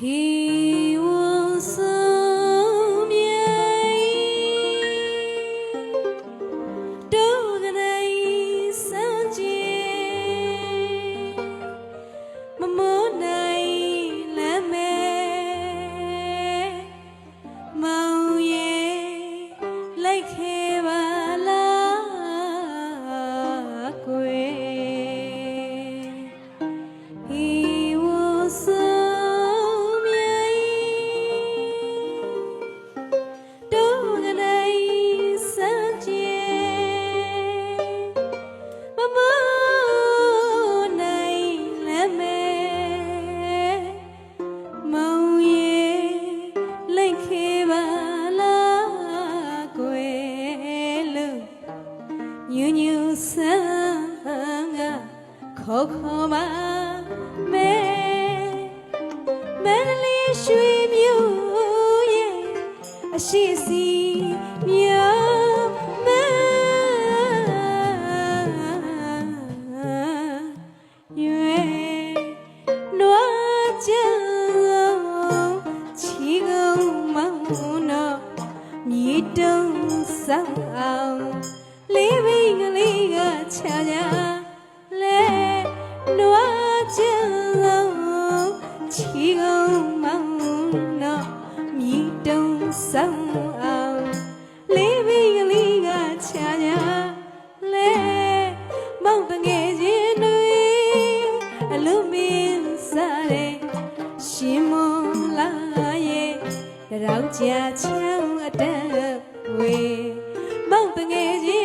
He như sang à khó khó mà mẹ mẹ li suy miu ye a shi si miu mẹ yue noa chang chi gong 찾아 내 놓아줘 지금 마음 너 믿음 상암 리빙 리가 찾아 내 마음 깨진 위 알루민 사래 시몰라에 라우자 창 아다 왜 마음 깨진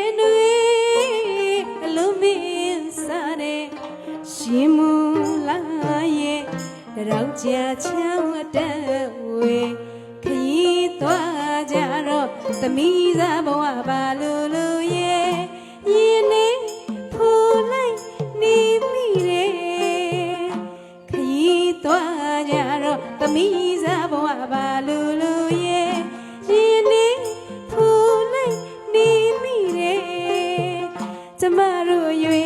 ကြချမ်းအတက်ဝေခရီးသွားကြတော့သမီးသားဘဝပါလူလူရဲ့ရင်းနေဖူလိုက်နေမိတယ်ခရီးသွားကြတော့သမီးသားဘဝပါလူလူရဲ့ရင်းနေဖူလိုက်နေမိတယ်ကျမတို့ရွေ